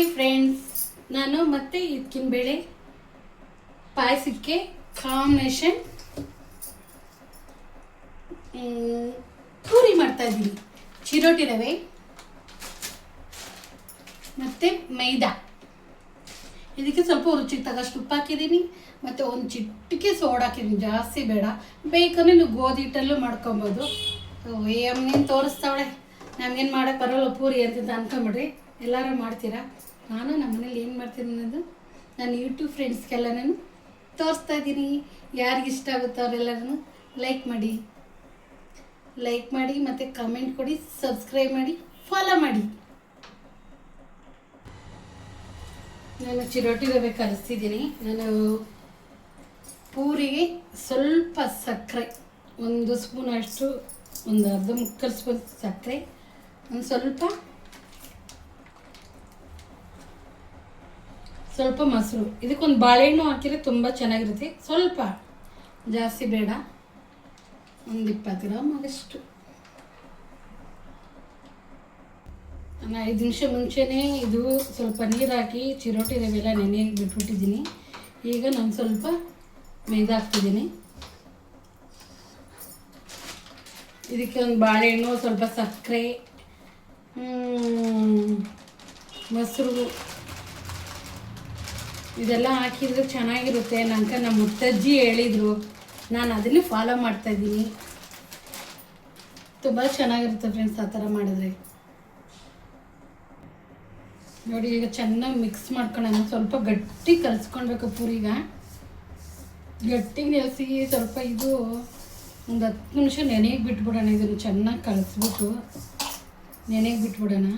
Hi friends ನಾನು ಮತ್ತೆ ಇದಕ್ಕಿನ ಬೇಳೆ, ಪಾಯಸಕ್ಕೆ ಕಾಂಬಿನೇಷನ್ ಪೂರಿ ಮಾಡ್ತಾ ಇದ್ದೀನಿ. ಚಿರೋಟಿ ರವೆ ಮತ್ತು ಮೈದಾ. ಇದಕ್ಕೆ ಸ್ವಲ್ಪ ರುಚಿಗೆ ತಗಷ್ಟು ಉಪ್ಪು ಹಾಕಿದ್ದೀನಿ. ಮತ್ತು ಒಂದು ಚಿಟ್ಟಿಗೆ ಸೋಡಾ ಹಾಕಿದ್ದೀನಿ. ಜಾಸ್ತಿ ಬೇಡ. ಬೇಕಂದ್ರೆ ನೀವು ಗೋಧಿ ಹಿಟ್ಟಲ್ಲೂ ಮಾಡ್ಕೊಬೋದು. ನೀನು ತೋರಿಸ್ತಾವಳೆ? ನಮಗೇನು ಮಾಡೋಕ್ಕೆ ಬರೋಲ್ಲ ಪೂರಿ ಅಂತ ಅನ್ಕೊಂಬಿಡ್ರಿ ಎಲ್ಲರೂ ಮಾಡ್ತೀರಾ? ನಾನು ನಮ್ಮ ಮನೇಲಿ ಏನು ಮಾಡ್ತೀನಿ ಅನ್ನೋದು ನಾನು ಯೂಟ್ಯೂಬ್ ಫ್ರೆಂಡ್ಸ್ಗೆಲ್ಲ ನಾನು ತೋರಿಸ್ತಾ ಇದ್ದೀನಿ. ಯಾರಿಗೆ ಇಷ್ಟ ಆಗುತ್ತೋ ಅವರೆಲ್ಲರೂ ಲೈಕ್ ಮಾಡಿ. ಲೈಕ್ ಮಾಡಿ ಮತ್ತು ಕಮೆಂಟ್ ಕೊಡಿ ಸಬ್ಸ್ಕ್ರೈಬ್ ಮಾಡಿ ಫಾಲೋ ಮಾಡಿ. ನಾನು ಚಿರೋಟಿ ರವೆ ಕಲಿಸ್ತಿದ್ದೀನಿ ನಾನು ಪೂರಿಗೆ ಸ್ವಲ್ಪ ಸಕ್ಕರೆ, ಒಂದು ಸ್ಪೂನ್ ಅಷ್ಟು, ಒಂದು ಅರ್ಧ ಮುಕ್ಕಾಲು ಸ್ಪೂನ್ ಸಕ್ಕರೆ, ಒಂದು ಸ್ವಲ್ಪ ಸ್ವಲ್ಪ ಮೊಸರು. ಇದಕ್ಕೊಂದು ಬಾಳೆಹಣ್ಣು ಹಾಕಿದರೆ ತುಂಬ ಚೆನ್ನಾಗಿರುತ್ತೆ. ಸ್ವಲ್ಪ, ಜಾಸ್ತಿ ಬೇಡ. ಒಂದು ಇಪ್ಪತ್ತು ಗ್ರಾಮ್ ಆಗಷ್ಟು. ನಾನು ಐದು ನಿಮಿಷ ಮುಂಚೆನೇ ಇದು ಸ್ವಲ್ಪ ನೀರು ಹಾಕಿ ಚಿರೋಟಿ ರವೆಲ್ಲ ನೆನೆ ಬಿಟ್ಬಿಟ್ಟಿದ್ದೀನಿ. ಈಗ ನಾನು ಸ್ವಲ್ಪ ಮೈದಾ ಹಾಕ್ತಿದ್ದೀನಿ ಇದಕ್ಕೆ ಒಂದು ಬಾಳೆಹಣ್ಣು, ಸ್ವಲ್ಪ ಸಕ್ಕರೆ ಮೊಸರು ಇದೆಲ್ಲ ಹಾಕಿದ್ರೆ ಚೆನ್ನಾಗಿರುತ್ತೆ. ನನಗೆ ನಮ್ಮ ಮುತ್ತಜ್ಜಿ ಹೇಳಿದರು, ನಾನು ಅದನ್ನೇ ಫಾಲೋ ಮಾಡ್ತಾ ಇದ್ದೀನಿ. ತುಂಬ ಚೆನ್ನಾಗಿರುತ್ತೆ ಫ್ರೆಂಡ್ಸ್ ಆ ಥರ ಮಾಡಿದ್ರೆ. ನೋಡಿ, ಈಗ ಚೆನ್ನಾಗಿ ಮಿಕ್ಸ್ ಮಾಡ್ಕೊಳ್ಳೋಣ ಸ್ವಲ್ಪ ಗಟ್ಟಿ ಕಲಿಸ್ಕೊಳ್ಬೇಕು ಪೂರಿಗ. ಗಟ್ಟಿ ನೆಲೆಸಿ ಸ್ವಲ್ಪ ಇದು ಒಂದು ಹತ್ತು ನಿಮಿಷ ನೆನೆಗೆ ಬಿಟ್ಬಿಡೋಣ ಇದನ್ನು ಚೆನ್ನಾಗಿ ಕಲಿಸ್ಬಿಟ್ಟು. ನೆನೆಗೆ ಬಿಟ್ಬಿಡೋಣ.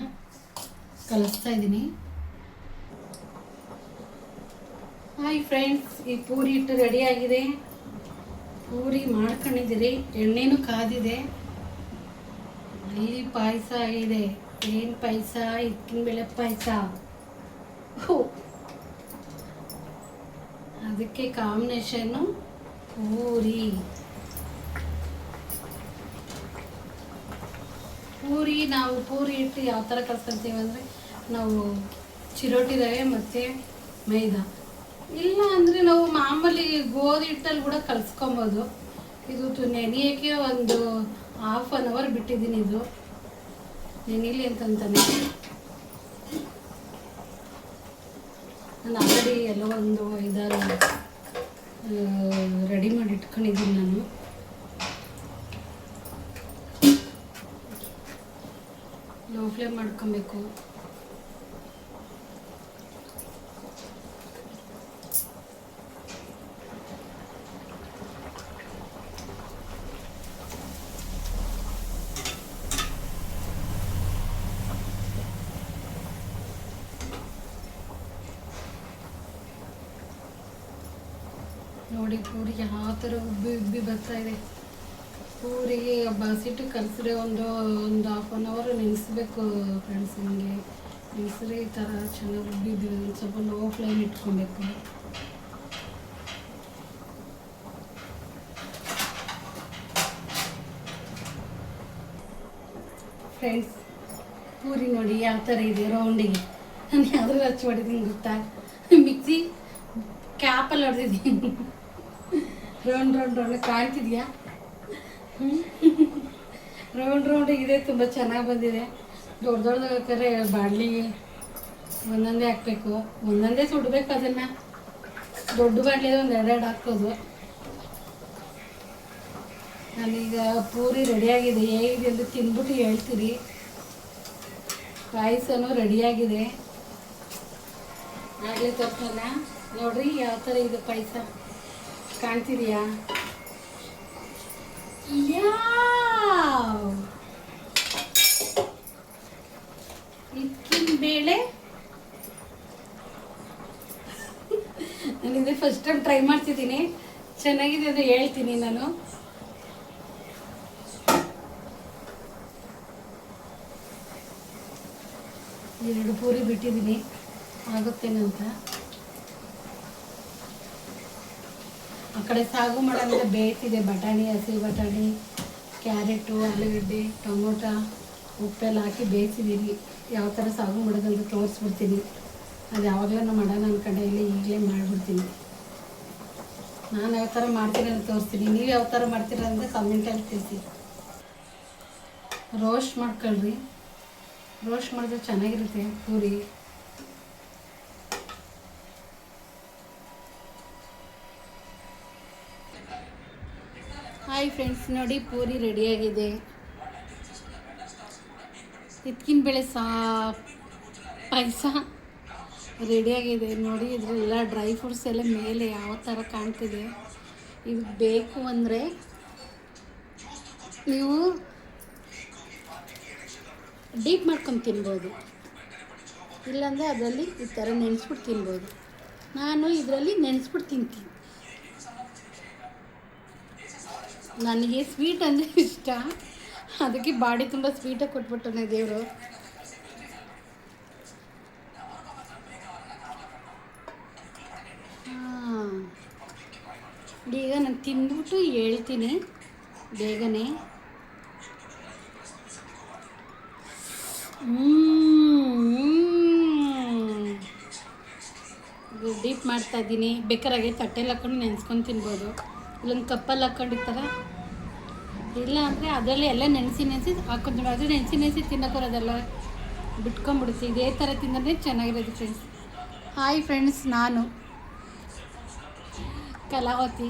ಕಲಿಸ್ತಾ ಇದ್ದೀನಿ. ಹಾಯ್ ಫ್ರೆಂಡ್ಸ್ ಈ ಪೂರಿ ಹಿಟ್ಟು ಆಗಿದೆ. ಪೂರಿ ಮಾಡ್ಕೊಂಡಿದ್ದೀರಿ. ಎಣ್ಣೆನು ಕಾದಿದೆ. ಅಲ್ಲಿ ಪಾಯಸ ಇದೆ. ಏನು ಪಾಯಸ? ಇಕ್ಕಿನ ಬೆಳೆ ಪಾಯಸ ಅದಕ್ಕೆ ಕಾಂಬಿನೇಷನ್ನು ಪೂರಿ. ಪೂರಿ ನಾವು ಪೂರಿ ಹಿಟ್ಟು ಯಾವ ಥರ ಕಲ್ಸ್ಕೊಂತೀವಿ ಅಂದರೆ, ನಾವು ಚಿರೋಟಿ ರವೆ ಮತ್ತು ಮೈದಾ. ಇಲ್ಲ ಅಂದರೆ ನಾವು ಮಾಮೂಲಿ ಗೋಧಿ ಹಿಟ್ಟಲ್ಲಿ ಕೂಡ ಕಲ್ಸ್ಕೊಬೋದು. ಇದು ನೆನೆಯೋಕ್ಕೆ ಒಂದು ಹಾಫ್ ಆನ್ ಅವರ್ ಬಿಟ್ಟಿದ್ದೀನಿ ಇದು. ನೆನೀಲಿ ಅಂತಂತಾನೆ ನಾನು ಆಲ್ರೆಡಿ ಎಲ್ಲ ಒಂದು ಐದಾರು ರೆಡಿ ಮಾಡಿ ಇಟ್ಕೊಂಡಿದ್ದೀನಿ ನಾನು. ಲೋ ಫ್ಲೇಮ್ ಮಾಡ್ಕೊಬೇಕು. ನೋಡಿ ಪೂರಿ ಯಾವ ಥರ ಉಬ್ಬಿ ಉಬ್ಬಿ ಬರ್ತಾ ಇದೆ. ಪೂರಿಗೆ ಬಸಿಟ್ಟು ಕಲಸಿದ್ರೆ ಒಂದು ಒಂದು ಹಾಫ್ ಆನ್ ಅವರ್ ನೆನೆಸ್ಬೇಕು ಫ್ರೆಂಡ್ಸ್ ನಿಮಗೆ ನೆನೆಸಿದ್ರೆ ಈ ಥರ ಚೆನ್ನಾಗಿ ಉಬ್ಬಿ ಉಬ್ಬಿ ಒಂದು ಸ್ವಲ್ಪ ಲೋ ಫ್ಲೇಮ್ ಇಟ್ಕೊಬೇಕು. ಫ್ರೆಂಡ್ಸ್ ಪೂರಿ ನೋಡಿ ಯಾವ ಥರ ಇದೆ ರೌಂಡಿಗೆ ನಾನು ಯಾವ್ದ್ರಲ್ಲಿ ಹಚ್ಚಿ ಹೊಡಿದ್ದೀನಿ ಗೊತ್ತಾ? ಮಿಕ್ಸಿ ಕ್ಯಾಪಲ್ಲಿ ಹೊಡೆದಿದ್ದೀನಿ. ರೌಂಡ್ ರೌಂಡ್ ರೌಂಡ್ ಕಾಣ್ತಿದ್ಯಾ? ರೌಂಡ್ ರೌಂಡ್ ಇದೆ, ತುಂಬ ಚೆನ್ನಾಗಿ ಬಂದಿದೆ. ದೊಡ್ಡ ದೊಡ್ಡದು ಬೇಕಾದ್ರೆ ಬಾಣಲಿಗೆ ಒಂದೊಂದೇ ಹಾಕಬೇಕು. ಒಂದೊಂದೇ ಸುಡಬೇಕು ಅದನ್ನು. ದೊಡ್ಡ ಬಾಣಲಿಗೆ ಒಂದು ಎರಡೆರಡು ಹಾಕೋದು ನಾನೀಗ ಪೂರಿ ರೆಡಿಯಾಗಿದೆ. ಹೇಗಿದೆ ಅಂತ ತಿಂದ್ಬಿಟ್ಟು ಹೇಳ್ತೀರಿ. ಪಾಯಸನೂ ರೆಡಿಯಾಗಿದೆ. ಆಗಲೇ ತಪ್ಪಲ್ಲ ನೋಡ್ರಿ ಯಾವ ಥರ ಇದೆ ಪಾಯಸ. ಕಾಣ್ತಿದೆಯಾ? ಇತ್ತಿನ ಬೇಳೆ? ನಾನಿದೆ ಫಸ್ಟ್ ಟೈಮ್ ಟ್ರೈ ಮಾಡ್ತಿದ್ದೀನಿ. ಚೆನ್ನಾಗಿದೆ ಅಂತ ಹೇಳ್ತೀನಿ ನಾನು. ಎರಡು ಪೂರಿ ಬಿಟ್ಟಿದ್ದೀನಿ. ಆಗುತ್ತೇನಂತ ಆ ಕಡೆ ಸಾಗು ಮಾಡೋದ್ರಿಂದ ಬೇಯಿಸಿದೆ ಬಟಾಣಿ, ಹಸಿ ಬಟಾಣಿ, ಕ್ಯಾರೆಟು, ಆಲೂಗಡ್ಡೆ, ಟೊಮೊಟೊ, ಉಪ್ಪೆಲ್ಲ ಹಾಕಿ ಬೇಯಿಸಿದ್ದೀನಿ ಯಾವ ಥರ ಸಾಗು ಮಾಡೋದಂತ ತೋರಿಸ್ಬಿಡ್ತೀನಿ. ಅದು ಯಾವಾಗಲೂ ಮಾಡೋಣ ನನ್ನ ಕಡೆಯಲ್ಲಿ ಈಗಲೇ ಮಾಡಿಬಿಡ್ತೀನಿ. ನಾನು ಯಾವ ಥರ ಮಾಡ್ತೀನಿ ಅಂತ ತೋರಿಸ್ತೀನಿ. ನೀವು ಯಾವ ಥರ ಮಾಡ್ತೀರ ಅಂದರೆ ಕಮೆಂಟಲ್ಲಿ ತಿಳಿಸಿ. ರೋಸ್ಟ್ ಮಾಡ್ಕೊಳ್ರಿ. ರೋಸ್ಟ್ ಮಾಡಿದ್ರೆ ಚೆನ್ನಾಗಿರುತ್ತೆ ಪೂರಿ. ಹಾಯ್ ಫ್ರೆಂಡ್ಸ್ ನೋಡಿ ಪೂರಿ ರೆಡಿಯಾಗಿದೆ ಎತ್ಕಿನ ಬೇಳೆ ಸಾ ಪಾಯಸ ರೆಡಿಯಾಗಿದೆ ನೋಡಿ ಇದರೆಲ್ಲ ಡ್ರೈ ಫ್ರೂಟ್ಸ್ ಎಲ್ಲ ಮೇಲೆ ಯಾವ ಥರ ಕಾಣ್ತಿದೆ. ಇದು ಬೇಕು ಅಂದರೆ ನೀವು ಡೀಪ್ ಮಾಡ್ಕೊಂಡು ತಿನ್ಬೋದು. ಇಲ್ಲಾಂದರೆ ಅದರಲ್ಲಿ ಈ ಥರ ನೆನೆಸ್ಬಿಟ್ಟು ತಿನ್ಬೋದು. ನಾನು ಇದರಲ್ಲಿ ನೆನೆಸ್ಬಿಟ್ಟು ತಿಂತೀನಿ. ನನಗೆ ಸ್ವೀಟ್ ಅಂದರೆ ಇಷ್ಟ. ಅದಕ್ಕೆ ಬಾಡಿ ತುಂಬ ಸ್ವೀಟಾಗಿ ಕೊಟ್ಬಿಟ್ಟನೆ ದೇವರು. ಈಗ ನಾನು ತಿಂದ್ಬಿಟ್ಟು ಹೇಳ್ತೀನಿ. ಬೇಗನೆ. ಡೀಪ್ ಮಾಡ್ತಾ ಇದ್ದೀನಿ. ಬೇಕಾರಾಗೆ ತಟ್ಟೆಲಿ ಹಾಕೊಂಡು ನೆನೆಸ್ಕೊಂಡು ತಿನ್ಬೋದು. ಇಲ್ಲೊಂದು ಕಪ್ಪಲ್ಲಿ ಹಾಕ್ಕೊಂಡಿರ್ತಾರೆ ಇಲ್ಲ ಅಂದರೆ ಅದರಲ್ಲಿ ಎಲ್ಲ ನೆನೆಸಿ ನೆನೆಸಿ ಹಾಕೊಂಡು ಅದು ನೆನೆಸಿ ನೆನೆಸಿ ತಿನ್ನೋಕೆ ಅದೆಲ್ಲ ಬಿಟ್ಕೊಂಡ್ಬಿಡುತ್ತೆ. ಇದೇ ಥರ ತಿಂದ್ರೆ ಚೆನ್ನಾಗಿರೋದು ಫ್ರೆಂಡ್ಸ್ ಹಾಯ್ ಫ್ರೆಂಡ್ಸ್ ನಾನು. ಕಲಾವತಿ.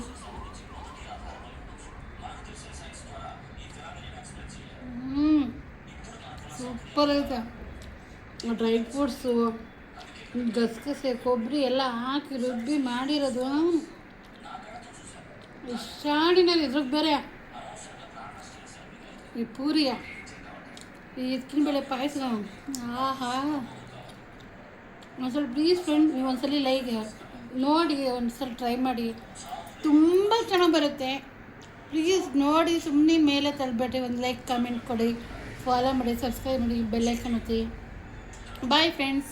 ಹ್ಞೂ ಸೂಪರ್ ಐತೆ ಡ್ರೈ ಫ್ರೂಟ್ಸು ಗಸಗಸೆ ಕೊಬ್ಬರಿ ಎಲ್ಲ ಹಾಕಿ ರುಬ್ಬಿ ಮಾಡಿರೋದು. ಇಷ್ಟಾಡಿನಲ್ಲಿ ಇದ್ರಾಗ ಬೇರೆ. ಈ ಪೂರಿಯ, ಈ ಎತ್ತಿನ ಬೇಳೆ ಪಾಯಸ ಆಹಾ. ಒಂದ್ಸಲ ಪ್ಲೀಸ್ ಫ್ರೆಂಡ್ ನೀವು ಒಂದ್ಸಲ ಲೈಕ್ ನೋಡಿ, ಒಂದ್ಸಲ ಟ್ರೈ ಮಾಡಿ. ತುಂಬ ಚೆನ್ನಾಗಿ ಬರುತ್ತೆ. ಪ್ಲೀಸ್ ನೋಡಿ ಸುಮ್ಮನೆ ಮೇಲೆ ತಳ್ಬೇಡಿ ಒಂದು ಲೈಕ್ ಕಾಮೆಂಟ್ ಕೊಡಿ. ಫಾಲೋ ಮಾಡಿ ಸಬ್ಸ್ಕ್ರೈಬ್ ಮಾಡಿ ಬೆಲ್ಲೈಕನ್ ಒತ್ತಿ. Bye friends